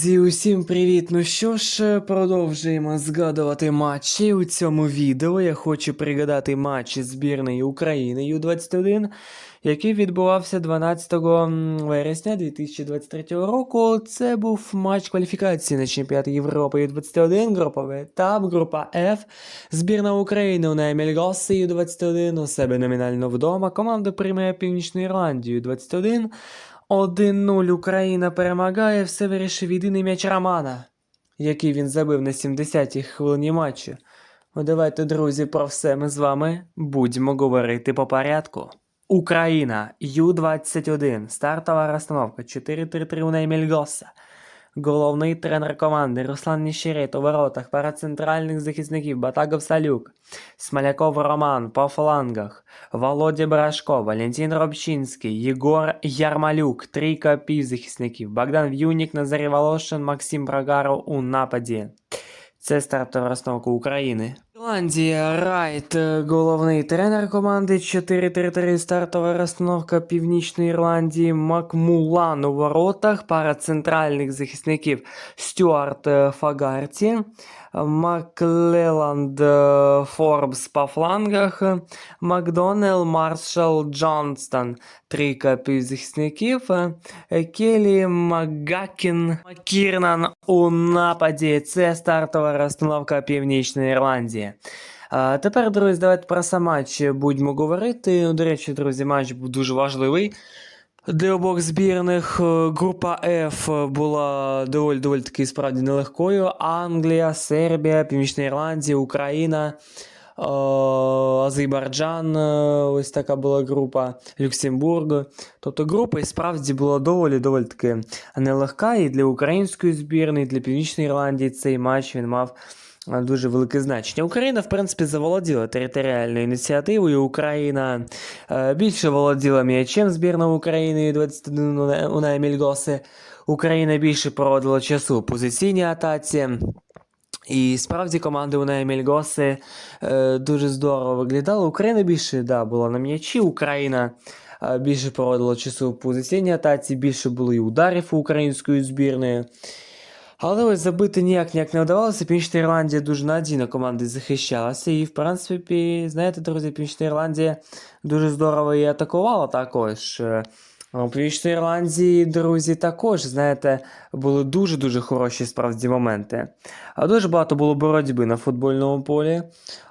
Друзі, усім привіт! Ну що ж, продовжуємо згадувати матчі. У цьому відео я хочу пригадати матч збірної України Ю-21, який відбувався 12 вересня 2023 року. Це був матч кваліфікації на чемпіонат Європи Ю-21, груповий етап, група F. Збірна України у Емельгоси Ю-21 у себе номінально вдома. Команда приймає Північну Ірландію Ю-21. 1-0 Україна перемагає, все вирішив єдиний м'яч Романа, який він забив на 70-й хвилині матчу. Ну, давайте, друзі, про все ми з вами будемо говорити по порядку. Україна, Ю-21, стартова розстановка, 4-3-3 у Неймельгоса. Головний тренер команди Руслан Ніщерет у воротах, пара центральних захисників Батагов Салюк, Смоляков Роман по флангах, Володя Брашко, Валентин Робчинський, Єгор Ярмалюк, трійка півзахисників, Богдан В'юнік, Назарій Волошин, Максим Брагаров у нападі. Це стартова розстановка України. Ірландія. Райт, е, головний тренер команди. 4-3-3, стартова розстановка Північної Ірландії, Макмулан у воротах, пара центральних захисників Стюарт е, Фагарті, Маклеланд е, Форбс по флангах, Макдонел, Маршал Джонстон, трійка півзахисників, е, Келі Макгакін, Маккірнан у нападі. Це стартова розстановка Північної Ірландії. А тепер, друзі, давайте про сам матч будемо говорити. До речі, друзі, матч був дуже важливий. Для обох збірних е, група F була доволі доволі таки справді нелегкою. Англія, Сербія, Північна Ірландія, Україна, е, Азербайджан. е, Ось така була група, Люксембург. Тобто група і справді була доволі доволі таки нелегка. І для української збірної, і для Північної Ірландії цей матч він мав дуже велике значення. Україна, в принципі, заволоділа територіальною ініціативою. Україна е, більше володіла м'ячем збірна України 21 у Мільгоси. Україна більше проводила часу у позиційній атаці. І справді команди у Мільгоси е, дуже здорово виглядали. Україна більше да, була на м'ячі. Україна е, більше проводила часу в позиційній атаці, більше було і ударів у української збірної. Але ось забити ніяк ніяк не вдавалося. Північна Ірландія дуже надійно команди захищалася. І, в принципі, знаєте, друзі, Північна Ірландія дуже здорово і атакувала також. У Північної Ірландії, друзі, також, знаєте, були дуже-дуже хороші справді моменти. А дуже багато було боротьби на футбольному полі.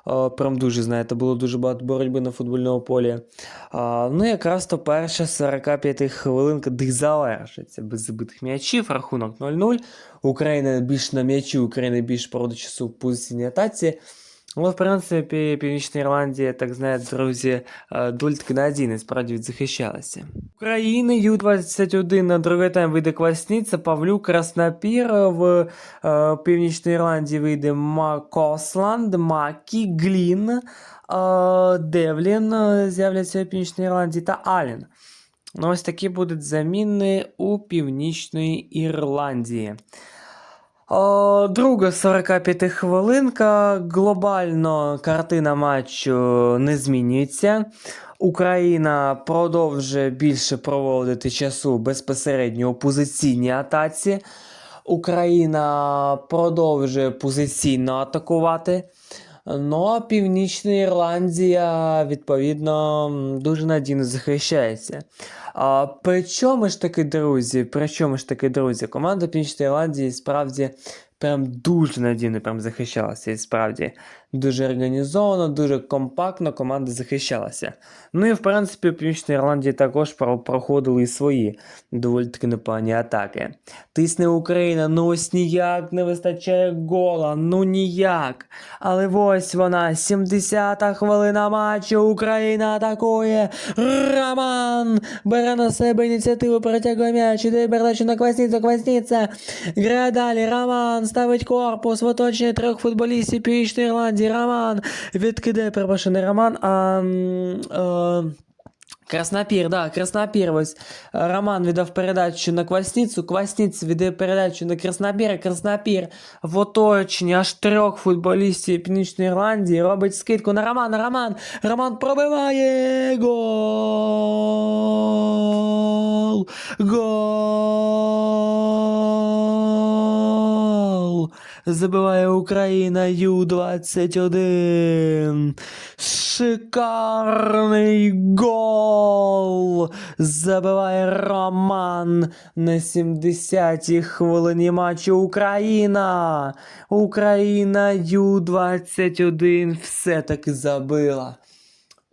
Е, Прям дуже, знаєте, було дуже багато боротьби на футбольному полі. А, ну, якраз то перша 45 хвилинка десь завершиться без забитих м'ячів, рахунок 0-0. Україна більш на м'ячі, Україна більш проводить часу в позиційній атаці. Але, в принципі, Північна Ірландія, так знаєте, друзі, е, доволі таки надійно справді захищалася. України Ю-21 на другий тайм вийде Квасніця, Павлюк, Краснопір. В е, Північній Ірландії вийде Макосланд, Макі, Глін, е, Девлін е, з'являться у Північній Ірландії та Алін. Ну, ось такі будуть заміни у Північної Ірландії. Друга 45 хвилинка. Глобально картина матчу не змінюється. Україна продовжує більше проводити часу безпосередньо у позиційній атаці. Україна продовжує позиційно атакувати. Ну а Північна Ірландія, відповідно, дуже надійно захищається. А, при чому ж таки, друзі? При чому ж таки, друзі? Команда Північної Ірландії справді прям дуже надійно прям захищалася. І справді дуже організовано, дуже компактно команда захищалася. Ну і в принципі, у Північній Ірландії також проходили і свої доволі таки непогані атаки. Тисне Україна, ну ось ніяк не вистачає гола, ну ніяк. Але ось вона, 70-та хвилина матчу. Україна атакує. Роман бере на себе ініціативу, перетягує м'яч, іде передачу на Квасніцю, Квасніця. Грає далі, Роман ставить корпус в оточенні трьох футболістів Північної Ірландії. Роман відкидає, перепрошую, не Роман, а... м, е, Краснопір, да, Краснопір. Ось е, Роман віддав передачу на Квасніцу, Квасніц віддає передачу на Краснопіра, Краснопір в оточенні аж трьох футболістів Північної Ірландії робить скидку на Романа, Роман, Роман пробиває гол! Гол! Забиває Україна Ю-21. Шикарний гол. Забиває Роман на 70-й хвилині матчу Україна. Україна Ю-21 все-таки забила.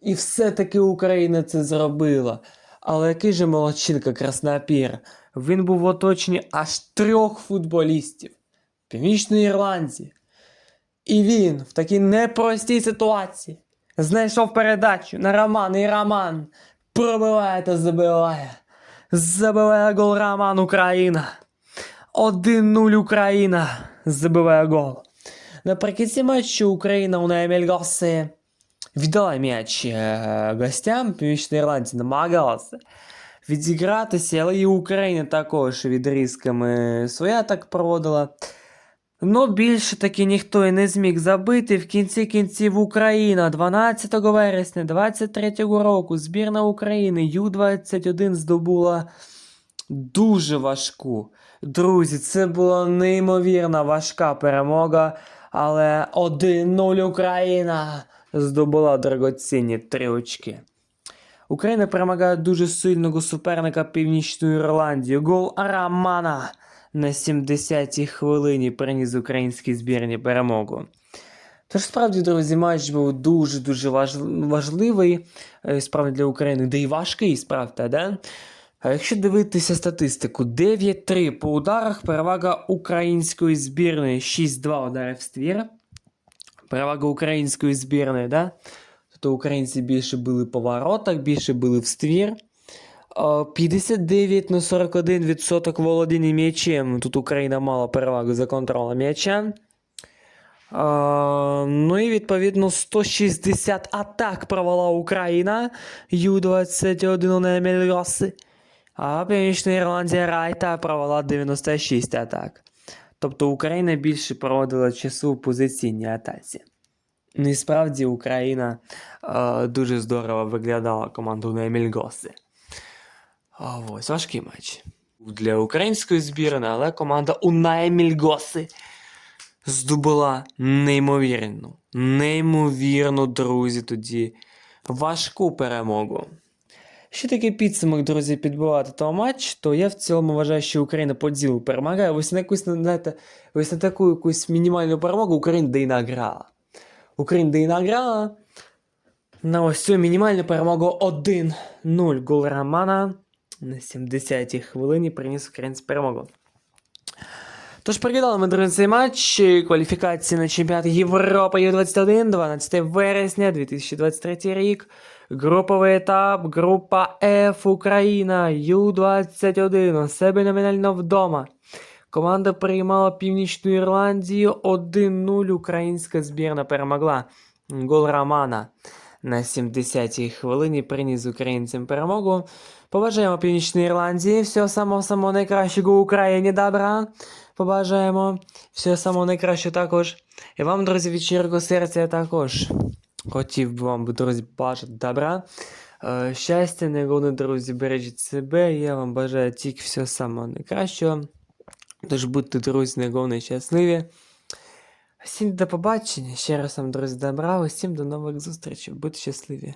І все-таки Україна це зробила. Але який же молодчинка Краснопір. Він був в оточенні аж трьох футболістів Північної Ірландії. І він в такій непростій ситуації знайшов передачу на Роман, і Роман пробиває та забиває. Забиває гол Роман Україна. 1-0 Україна забиває гол. Наприкінці матчу Україна у Емельгоси віддала м'яч е, гостям Північної Ірландії, намагалася відігратися, але і Україна також відрізками своя так проводила. Ну, більше таки ніхто і не зміг забити. В кінці кінців Україна 12 вересня 23-го року збірна України Ю-21 здобула дуже важку. Друзі, це була неймовірна важка перемога, але 1-0 Україна здобула дорогоцінні три очки. Україна перемагає дуже сильного суперника Північної Ірландії. Гол Арамана на 70-й хвилині приніс українській збірні перемогу. Тож справді, друзі, матч був дуже-дуже важ... важливий, е, справді для України, де й важкий, справді, да? А якщо дивитися статистику, 9-3 по ударах, перевага української збірної, 6-2 удари в ствір. Перевага української збірної, да? Тобто українці більше били по воротах, більше били в ствір. Е, 59 на 41 відсоток володіння м'ячем. Тут Україна мала перевагу за контролем м'яча. Ну і відповідно 160 атак провела Україна. Ю-21 у Емельоси. А Північна Ірландія Райта провела 96 атак. Тобто Україна більше проводила часу у позиційній атаці. Ну і справді Україна е, дуже здорово виглядала команду на Емільгоси. А ось важкий матч. Для української збірної, але команда Унай Мільгоси здобула неймовірну, неймовірну, друзі, тоді важку перемогу. Ще такий підсумок, друзі, підбивати того матч, то я в цілому вважаю, що Україна по ділу перемагає. Ось на якусь, знаєте, ось на таку якусь мінімальну перемогу Україна де й награла. Україна де й награла. На ось цю мінімальну перемогу 1-0 гол Романа на 70-й хвилині приніс українці перемогу. Тож переглядали ми друзі, цей матч кваліфікації на чемпіонат Європи Ю-21, 12 вересня 2023 рік. Груповий етап, група F Україна Ю-21 у себе номінально вдома. Команда приймала Північну Ірландію 1-0. Українська збірна перемогла. Гол Романа на 70-й хвилині приніс українцям перемогу. Побажаємо Північній Ірландії всього самого самого найкращого Україні добра. Побажаємо всього самого найкращого також. І вам, друзі, від щирого серця також хотів би вам, друзі, бажати добра. Е, Щастя, найголовніше, друзі, бережіть себе. Я вам бажаю тільки всього самого найкращого. Тож будьте, друзі, найголовніше щасливі. Всім до побачення. Ще раз вам, друзі, добра. Усім до нових зустрічей. Будьте щасливі.